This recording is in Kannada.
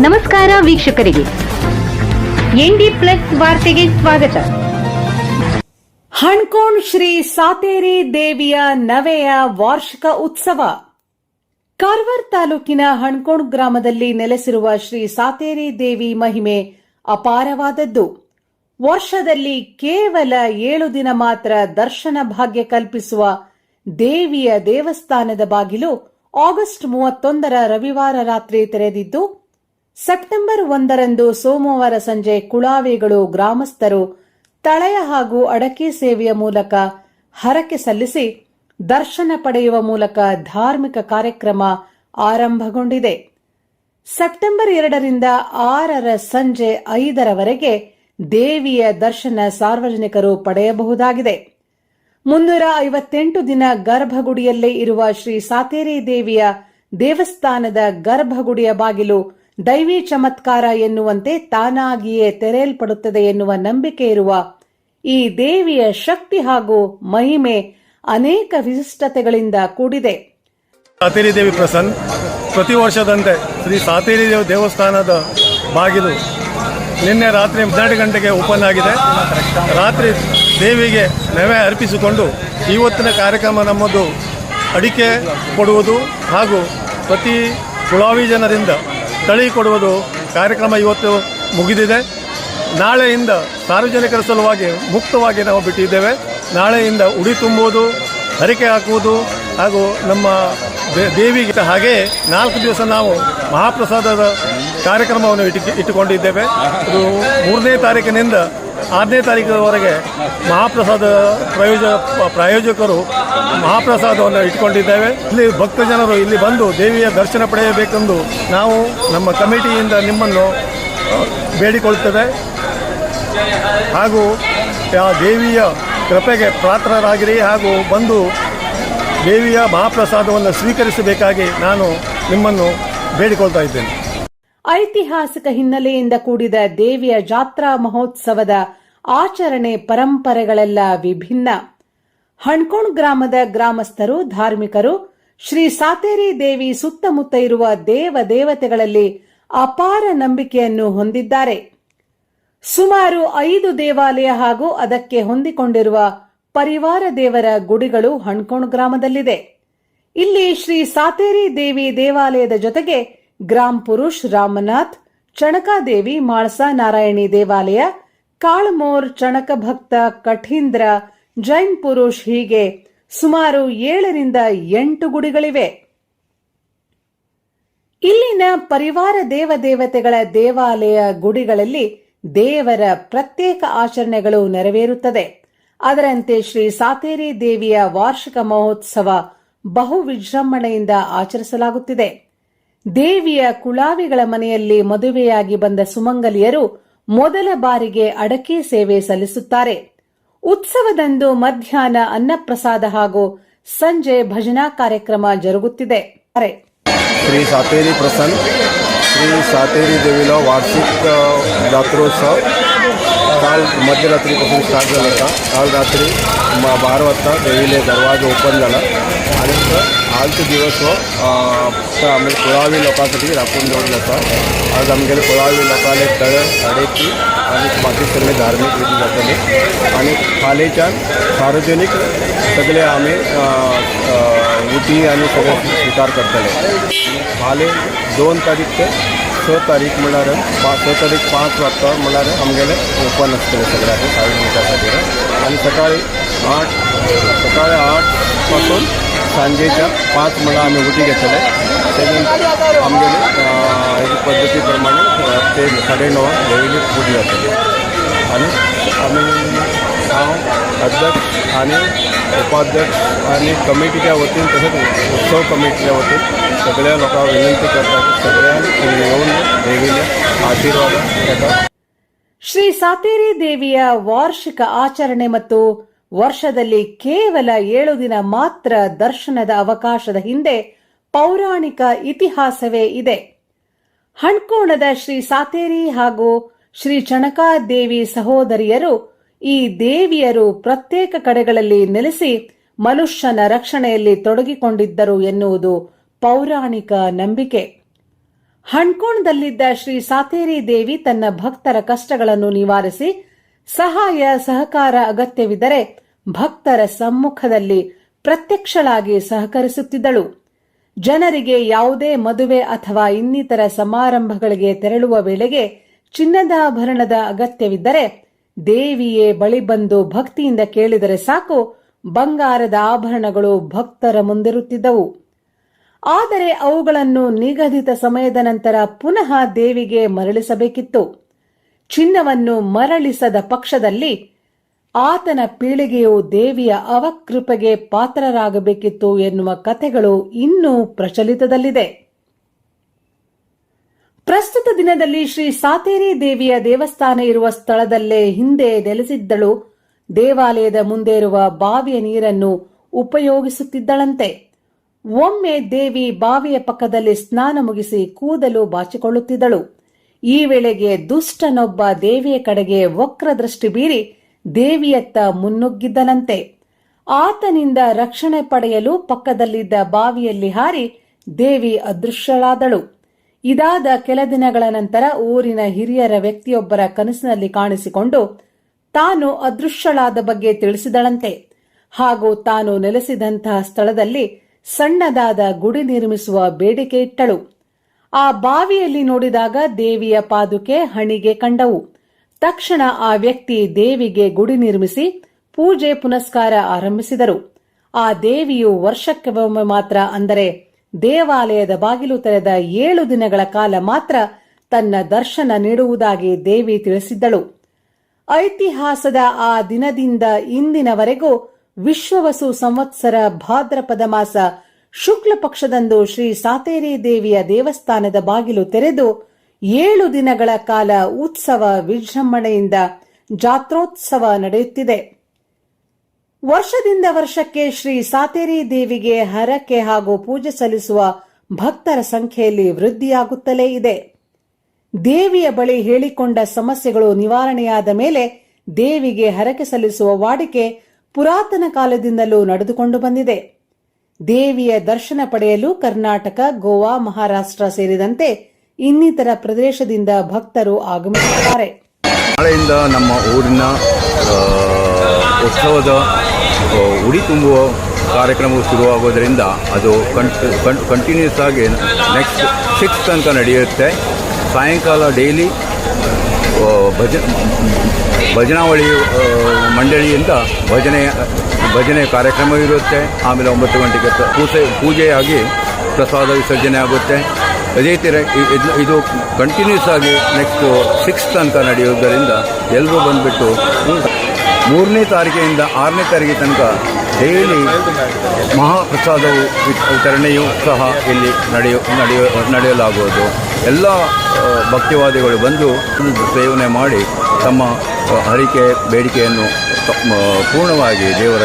ನಮಸ್ಕಾರ ವೀಕ್ಷಕರಿಗೆ. ಎನ್ಡಿ ಪ್ಲಸ್ ವಾರ್ತೆಗೆ ಸ್ವಾಗತ. ಹಣ್ಕೋಣ್ ಶ್ರೀ ಸಾತೇರಿ ದೇವಿಯ ನವೆಯ ವಾರ್ಷಿಕ ಉತ್ಸವ. ಕಾರವಾರ ತಾಲೂಕಿನ ಹಣ್ಕೋಣ್ ಗ್ರಾಮದಲ್ಲಿ ನೆಲೆಸಿರುವ ಶ್ರೀ ಸಾತೇರಿ ದೇವಿ ಮಹಿಮೆ ಅಪಾರವಾದದ್ದು. ವರ್ಷದಲ್ಲಿ ಕೇವಲ ಏಳು ದಿನ ಮಾತ್ರ ದರ್ಶನ ಭಾಗ್ಯ ಕಲ್ಪಿಸುವ ದೇವಿಯ ದೇವಸ್ಥಾನದ ಬಾಗಿಲು ಆಗಸ್ಟ್ ಮೂವತ್ತೊಂದರ ರವಿವಾರ ರಾತ್ರಿ ತೆರೆದಿದ್ದು ಸೆಪ್ಟೆಂಬರ್ ಒಂದರಂದು ಸೋಮವಾರ ಸಂಜೆ ಕುಳಾವಿಗಳು ಗ್ರಾಮಸ್ಥರು ತಳೆಯ ಹಾಗೂ ಅಡಕೆ ಸೇವೆಯ ಮೂಲಕ ಹರಕೆ ಸಲ್ಲಿಸಿ ದರ್ಶನ ಪಡೆಯುವ ಮೂಲಕ ಧಾರ್ಮಿಕ ಕಾರ್ಯಕ್ರಮ ಆರಂಭಗೊಂಡಿದೆ. ಸೆಪ್ಟೆಂಬರ್ ಎರಡರಿಂದ ಆರರ ಸಂಜೆ ಐದರವರೆಗೆ ದೇವಿಯ ದರ್ಶನ ಸಾರ್ವಜನಿಕರು ಪಡೆಯಬಹುದಾಗಿದೆ. ಮುನ್ನೂರ ಐವತ್ತೆಂಟು ದಿನ ಗರ್ಭಗುಡಿಯಲ್ಲೇ ಇರುವ ಶ್ರೀ ಸಾತೇರಿ ದೇವಿಯ ದೇವಸ್ಥಾನದ ಗರ್ಭಗುಡಿಯ ಬಾಗಿಲು ದೈವಿ ಚಮತ್ಕಾರ ಎನ್ನುವಂತೆ ತಾನಾಗಿಯೇ ತೆರೆಯಲ್ಪಡುತ್ತದೆ ಎನ್ನುವ ನಂಬಿಕೆ ಇರುವ ಈ ದೇವಿಯ ಶಕ್ತಿ ಹಾಗೂ ಮಹಿಮೆ ಅನೇಕ ವಿಶಿಷ್ಟತೆಗಳಿಂದ ಕೂಡಿದೆ. ಸಾತೇರಿ ದೇವಿ ಪ್ರಸನ್ನ ಪ್ರತಿ ವರ್ಷದಂತೆ ಶ್ರೀ ಸಾತೇರಿ ದೇವಿ ದೇವಸ್ಥಾನದ ಬಾಗಿಲು ನಿನ್ನೆ ರಾತ್ರಿ ಹನ್ನೆರಡು ಗಂಟೆಗೆ ಓಪನ್ ಆಗಿದೆ. ರಾತ್ರಿ ದೇವಿಗೆ ನೆವೆ ಅರ್ಪಿಸಿಕೊಂಡು ಇವತ್ತಿನ ಕಾರ್ಯಕ್ರಮ ನಮ್ಮದು ಅಡಿಕೆ ಕೊಡುವುದು ಹಾಗೂ ಪ್ರತಿ ಕುಳಾವಿ ಜನರಿಂದ ತಳಿ ಕೊಡುವುದು ಕಾರ್ಯಕ್ರಮ ಇವತ್ತು ಮುಗಿದಿದೆ. ನಾಳೆಯಿಂದ ಸಾರ್ವಜನಿಕರ ಸಲುವಾಗಿ ಮುಕ್ತವಾಗಿ ನಾವು ಬಿಟ್ಟಿದ್ದೇವೆ. ನಾಳೆಯಿಂದ ಉಡಿ ತುಂಬುವುದು, ಹರಿಕೆ ಹಾಕುವುದು ಹಾಗೂ ನಮ್ಮ ದೇವಿಗೆ ಹಾಗೆ ನಾಲ್ಕು ದಿವಸ ನಾವು ಮಹಾಪ್ರಸಾದದ ಕಾರ್ಯಕ್ರಮವನ್ನು ಇಟ್ಟು, ಇಟ್ಟುಕೊಂಡಿದ್ದೇವೆ. ಅದು ಮೂರನೇ ತಾರೀಕಿನಿಂದ ಆರನೇ ತಾರೀಕಿನವರೆಗೆ ಮಹಾಪ್ರಸಾದ ಪ್ರಯೋಜ ಪ್ರಾಯೋಜಕರು ಮಹಾಪ್ರಸಾದವನ್ನು ಇಟ್ಕೊಂಡಿದ್ದೇವೆ. ಇಲ್ಲಿ ಭಕ್ತ ಜನರು ಇಲ್ಲಿ ಬಂದು ದೇವಿಯ ದರ್ಶನ ಪಡೆಯಬೇಕೆಂದು ನಾವು ನಮ್ಮ ಕಮಿಟಿಯಿಂದ ನಿಮ್ಮನ್ನು ಬೇಡಿಕೊಳ್ಳುತ್ತೇವೆ. ಹಾಗೂ ಆ ದೇವಿಯ ಕೃಪೆಗೆ ಪಾತ್ರರಾಗಿರಿ ಹಾಗೂ ಬಂದು ದೇವಿಯ ಮಹಾಪ್ರಸಾದವನ್ನು ಸ್ವೀಕರಿಸಬೇಕಾಗಿ ನಾನು ನಿಮ್ಮನ್ನು ಬೇಡಿಕೊಳ್ತಾ ಇದ್ದೇನೆ. ಐತಿಹಾಸಿಕ ಹಿನ್ನೆಲೆಯಿಂದ ಕೂಡಿದ ದೇವಿಯ ಜಾತ್ರಾ ಮಹೋತ್ಸವದ ಆಚರಣೆ ಪರಂಪರೆಗಳೆಲ್ಲ ವಿಭಿನ್ನ. ಹಣ್ಕೋಣ್ ಗ್ರಾಮದ ಗ್ರಾಮಸ್ಥರು, ಧಾರ್ಮಿಕರು, ಶ್ರೀ ಸಾತೇರಿ ದೇವಿ ಸುತ್ತಮುತ್ತ ಇರುವ ದೇವ ದೇವತೆಗಳಲ್ಲಿ ಅಪಾರ ನಂಬಿಕೆಯನ್ನು ಹೊಂದಿದ್ದಾರೆ. ಸುಮಾರು ಐದು ದೇವಾಲಯ ಹಾಗೂ ಅದಕ್ಕೆ ಹೊಂದಿಕೊಂಡಿರುವ ಪರಿವಾರ ದೇವರ ಗುಡಿಗಳು ಹಣ್ಕೋಣ್ ಗ್ರಾಮದಲ್ಲಿದೆ. ಇಲ್ಲಿ ಶ್ರೀ ಸಾತೇರಿ ದೇವಿ ದೇವಾಲಯದ ಜೊತೆಗೆ ಗ್ರಾಮ್ ಪುರುಷ್ ರಾಮನಾಥ್, ಚಣಕಾದೇವಿ ಮಾಳಸ ನಾರಾಯಣಿ ದೇವಾಲಯ, ಕಾಳ್ಮೋರ್ ಚಣಕ ಭಕ್ತ ಕಠೀಂದ್ರ, ಜೈನ್ ಪುರುಷ್ ಹೀಗೆ ಸುಮಾರು ಏಳರಿಂದ ಎಂಟು ಗುಡಿಗಳಿವೆ. ಇಲ್ಲಿನ ಪರಿವಾರ ದೇವ ದೇವತೆಗಳ ದೇವಾಲಯ ಗುಡಿಗಳಲ್ಲಿ ದೇವರ ಪ್ರತ್ಯೇಕ ಆಚರಣೆಗಳು ನೆರವೇರುತ್ತದೆ. ಅದರಂತೆ ಶ್ರೀ ಸಾತೇರಿ ದೇವಿಯ ವಾರ್ಷಿಕ ಮಹೋತ್ಸವ ಬಹು ವಿಜೃಂಭಣೆಯಿಂದ ಆಚರಿಸಲಾಗುತ್ತಿದೆ. ದೇವಿಯ ಕುಳಾವಿಗಳ ಮನೆಯಲ್ಲಿ ಮದುವೆಯಾಗಿ ಬಂದ ಸುಮಂಗಲಿಯರು ಮೊದಲ ಬಾರಿಗೆ ಅಡಕೆ ಸೇವೆ ಸಲ್ಲಿಸುತ್ತಾರೆ. ಉತ್ಸವದಂದು ಮಧ್ಯಾಹ್ನ ಅನ್ನಪ್ರಸಾದ ಹಾಗೂ ಸಂಜೆ ಭಜನಾ ಕಾರ್ಯಕ್ರಮ ಜರುಗುತ್ತಿದೆ. ಶ್ರೀ ಸಾತೇರಿ ಪ್ರಸನ್ನ, ಶ್ರೀ ಸಾತೇರಿ ದೇವಿಲ ವಾರ್ಷಿಕ ಜಾತ್ರೋತ್ಸವ काल मध्यरात्रीपासून स्टार्ट झाला होता. काल रात्री म बारा वाजता देवीले दरवाजा ओपन झाला. आणि आजचे दिवस हो, फक्त आम्ही कुळावी लोकांसाठी राखून दवरला जाता. आज आमगेले कुळावी लोकांना तळ अडेची आणि बाकी सगळे धार्मिक विधी जातले आणि फालेच्यान सार्वजनिक सगळे आम्ही अ, आणि सगळे स्वीकार करतले. फाले दोन तारीख ते स तारीख म्हणल्यार पा स तारीख पांच वाजता म्हणल्यार आमगेलें ओपन आसतले सगळ्याक सार्वजनिका खातीर आनी सकाळी आठ सकाळी आठपासून सांजेच्या पांच म्हणल्यार आमी उटी घेतले तेजे आमगेले अ, पद्दती प्रमाणे ते साडे णवांक देवीली उटी जातली आणि आम्ही हांव अध्यक्ष आणि उपाध्यक्ष आणि कमिटीच्या वतीन तसेच उत्सव कमिटीच्या वतीन सगळ्या लोकांक विनंती करता की सगळ्यांनी हिंगा येऊन देवीले आशीर्वाद घेता ಶ್ರೀ ಸಾತೇರಿ ದೇವಿಯ ವಾರ್ಷಿಕ ಆಚರಣೆ ಮತ್ತು ವರ್ಷದಲ್ಲಿ ಕೇವಲ ಏಳು ದಿನ ಮಾತ್ರ ದರ್ಶನದ ಅವಕಾಶದ ಹಿಂದೆ ಪೌರಾಣಿಕ ಇತಿಹಾಸವೇ ಇದೆ ಹಣ್ಕೋಣದ ಶ್ರೀ ಸಾತೇರಿ ಹಾಗೂ ಶ್ರೀ ಚಣಕಾದೇವಿ ಸಹೋದರಿಯರು ಈ ದೇವಿಯರು ಪ್ರತ್ಯೇಕ ಕಡೆಗಳಲ್ಲಿ ನೆಲೆಸಿ ಮನುಷ್ಯನ ರಕ್ಷಣೆಯಲ್ಲಿ ತೊಡಗಿಕೊಂಡಿದ್ದರು ಎನ್ನುವುದು ಪೌರಾಣಿಕ ನಂಬಿಕೆ. ಹಣ್ಕೋಣದಲ್ಲಿದ್ದ ಶ್ರೀ ಸಾತೇರಿ ದೇವಿ ತನ್ನ ಭಕ್ತರ ಕಷ್ಟಗಳನ್ನು ನಿವಾರಿಸಿ ಸಹಾಯ ಸಹಕಾರ ಅಗತ್ಯವಿದ್ದರೆ ಭಕ್ತರ ಸಮ್ಮುಖದಲ್ಲಿ ಪ್ರತ್ಯಕ್ಷಳಾಗಿ ಸಹಕರಿಸುತ್ತಿದ್ದಳು. ಜನರಿಗೆ ಯಾವುದೇ ಮದುವೆ ಅಥವಾ ಇನ್ನಿತರ ಸಮಾರಂಭಗಳಿಗೆ ತೆರಳುವ ವೇಳೆಗೆ ಚಿನ್ನದಾಭರಣದ ಅಗತ್ಯವಿದ್ದರೆ ದೇವಿಯೇ ಬಳಿ ಬಂದು ಭಕ್ತಿಯಿಂದ ಕೇಳಿದರೆ ಸಾಕು, ಬಂಗಾರದ ಆಭರಣಗಳು ಭಕ್ತರ ಮುಂದಿರುತ್ತಿದ್ದವು. ಆದರೆ ಅವುಗಳನ್ನು ನಿಗದಿತ ಸಮಯದ ನಂತರ ಪುನಃ ದೇವಿಗೆ ಮರಳಿಸಬೇಕಿತ್ತು. ಚಿನ್ನವನ್ನು ಮರಳಿಸದ ಪಕ್ಷದಲ್ಲಿ ಆತನ ಪೀಳಿಗೆಯು ದೇವಿಯ ಅವಕೃಪೆಗೆ ಪಾತ್ರರಾಗಬೇಕಿತ್ತು ಎನ್ನುವ ಕಥೆಗಳು ಇನ್ನೂ ಪ್ರಚಲಿತದಲ್ಲಿದೆ. ಪ್ರಸ್ತುತ ದಿನದಲ್ಲಿ ಶ್ರೀ ಸಾತೇರಿ ದೇವಿಯ ದೇವಸ್ಥಾನ ಇರುವ ಸ್ಥಳದಲ್ಲೇ ಹಿಂದೆ ನೆಲೆಸಿದ್ದಳು. ದೇವಾಲಯದ ಮುಂದೆ ಇರುವ ಬಾವಿಯ ನೀರನ್ನು ಉಪಯೋಗಿಸುತ್ತಿದ್ದಳಂತೆ. ಒಮ್ಮೆ ದೇವಿ ಬಾವಿಯ ಪಕ್ಕದಲ್ಲಿ ಸ್ನಾನ ಮುಗಿಸಿ ಕೂದಲು ಬಾಚಿಕೊಳ್ಳುತ್ತಿದ್ದಳು. ಈ ವೇಳೆಗೆ ದುಷ್ಟನೊಬ್ಬ ದೇವಿಯ ಕಡೆಗೆ ವಕ್ರ ದೃಷ್ಟಿ ಬೀರಿ ದೇವಿಯತ್ತ ಮುನ್ನುಗ್ಗಿದ್ದನಂತೆ. ಆತನಿಂದ ರಕ್ಷಣೆ ಪಡೆಯಲು ಪಕ್ಕದಲ್ಲಿದ್ದ ಬಾವಿಯಲ್ಲಿ ಹಾರಿ ದೇವಿ ಅದೃಶ್ಯಳಾದಳು. ಇದಾದ ಕೆಲ ದಿನಗಳ ನಂತರ ಊರಿನ ಹಿರಿಯರ ವ್ಯಕ್ತಿಯೊಬ್ಬರ ಕನಸಿನಲ್ಲಿ ಕಾಣಿಸಿಕೊಂಡು ತಾನು ಅದೃಶ್ಯಳಾದ ಬಗ್ಗೆ ತಿಳಿಸಿದಳಂತೆ. ಹಾಗೂ ತಾನು ನೆಲೆಸಿದಂತಹ ಸ್ಥಳದಲ್ಲಿ ಸಣ್ಣದಾದ ಗುಡಿ ನಿರ್ಮಿಸುವ ಬೇಡಿಕೆ ಇಟ್ಟಳು. ಆ ಬಾವಿಯಲ್ಲಿ ನೋಡಿದಾಗ ದೇವಿಯ ಪಾದುಕೆ ಹಣಿಗೆ ಕಂಡವು. ತಕ್ಷಣ ಆ ವ್ಯಕ್ತಿ ದೇವಿಗೆ ಗುಡಿ ನಿರ್ಮಿಸಿ ಪೂಜೆ ಪುನಸ್ಕಾರ ಆರಂಭಿಸಿದರು. ಆ ದೇವಿಯು ವರ್ಷಕ್ಕೆ ಒಮ್ಮೆ ಮಾತ್ರ ಅಂದರೆ ದೇವಾಲಯದ ಬಾಗಿಲು ತೆರೆದ ಏಳು ದಿನಗಳ ಕಾಲ ಮಾತ್ರ ತನ್ನ ದರ್ಶನ ನೀಡುವುದಾಗಿ ದೇವಿ ತಿಳಿಸಿದ್ದಳು. ಐತಿಹಾಸದ ಆ ದಿನದಿಂದ ಇಂದಿನವರೆಗೂ ವಿಶ್ವವಸು ಸಂವತ್ಸರ ಭಾದ್ರಪದ ಮಾಸ ಶುಕ್ಲ ಪಕ್ಷದಂದು ಶ್ರೀ ಸಾತೇರಿ ದೇವಿಯ ದೇವಸ್ಥಾನದ ಬಾಗಿಲು ತೆರೆದು ಏಳು ದಿನಗಳ ಕಾಲ ಉತ್ಸವ ವಿಜೃಂಭಣೆಯಿಂದ ಜಾತ್ರೋತ್ಸವ ನಡೆಯುತ್ತಿದೆ. ವರ್ಷದಿಂದ ವರ್ಷಕ್ಕೆ ಶ್ರೀ ಸಾತೇರಿ ದೇವಿಗೆ ಹರಕೆ ಹಾಗೂ ಪೂಜೆ ಸಲ್ಲಿಸುವ ಭಕ್ತರ ಸಂಖ್ಯೆಯಲ್ಲಿ ವೃದ್ಧಿಯಾಗುತ್ತಲೇ ಇದೆ. ದೇವಿಯ ಬಳಿ ಹೇಳಿಕೊಂಡ ಸಮಸ್ಯೆಗಳು ನಿವಾರಣೆಯಾದ ಮೇಲೆ ದೇವಿಗೆ ಹರಕೆ ಸಲ್ಲಿಸುವ ವಾಡಿಕೆ ಪುರಾತನ ಕಾಲದಿಂದಲೂ ನಡೆದುಕೊಂಡು ಬಂದಿದೆ. ದೇವಿಯ ದರ್ಶನ ಪಡೆಯಲು ಕರ್ನಾಟಕ, ಗೋವಾ, ಮಹಾರಾಷ್ಟ್ರ ಸೇರಿದಂತೆ ಇನ್ನಿತರ ಪ್ರದೇಶದಿಂದ ಭಕ್ತರು ಆಗಮಿಸುತ್ತಾರೆ. ನಾಳೆಯಿಂದ ನಮ್ಮ ಊರಿನ ಉತ್ಸವದ ಉಡಿ ತುಂಬುವ ಕಾರ್ಯಕ್ರಮವು ಶುರುವಾಗೋದರಿಂದ ಅದು ಕಂಟಿನ್ಯೂಸ್ ಆಗಿ ನೆಕ್ಸ್ಟ್ ಸಿಕ್ಸ್ ತನಕ ನಡೆಯುತ್ತೆ. ಸಾಯಂಕಾಲ ಡೈಲಿ ಭಜ, ಭಜನಾವಳಿ ಮಂಡಳಿಯಿಂದ ಭಜನೆ ಭಜನೆ ಕಾರ್ಯಕ್ರಮ ಇರುತ್ತೆ. ಆಮೇಲೆ ಒಂಬತ್ತು ಗಂಟೆಗೆ ಪೂಜೆ, ಪೂಜೆಯಾಗಿ ಪ್ರಸಾದ ವಿಸರ್ಜನೆ ಆಗುತ್ತೆ. ಅದೇ ಥರ ಇದು- ಇದು ಕಂಟಿನ್ಯೂಸ್ ಆಗಿ ನೆಕ್ಸ್ಟು ಸಿಕ್ಸ್ ತನಕ ನಡೆಯುವುದರಿಂದ ಎಲ್ಲರೂ ಬಂದುಬಿಟ್ಟು ಮೂರನೇ ತಾರೀಕಿನಿಂದ ಆರನೇ ತಾರೀಕಿನ ತನಕ ಡೈಲಿ ಮಹಾಪ್ರಸಾದವು ವಿತರಣೆಯು ಸಹ ಇಲ್ಲಿ ನಡೆಯು, ನಡೆಯ, ನಡೆಯಲಾಗುವುದು. ಎಲ್ಲ ಭಕ್ತಿವಾದಿಗಳು ಬಂದು ಸೇವನೆ ಮಾಡಿ ತಮ್ಮ ಹರಿಕೆ, ಬೇಡಿಕೆಯನ್ನು ಪೂರ್ಣವಾಗಿ ದೇವರ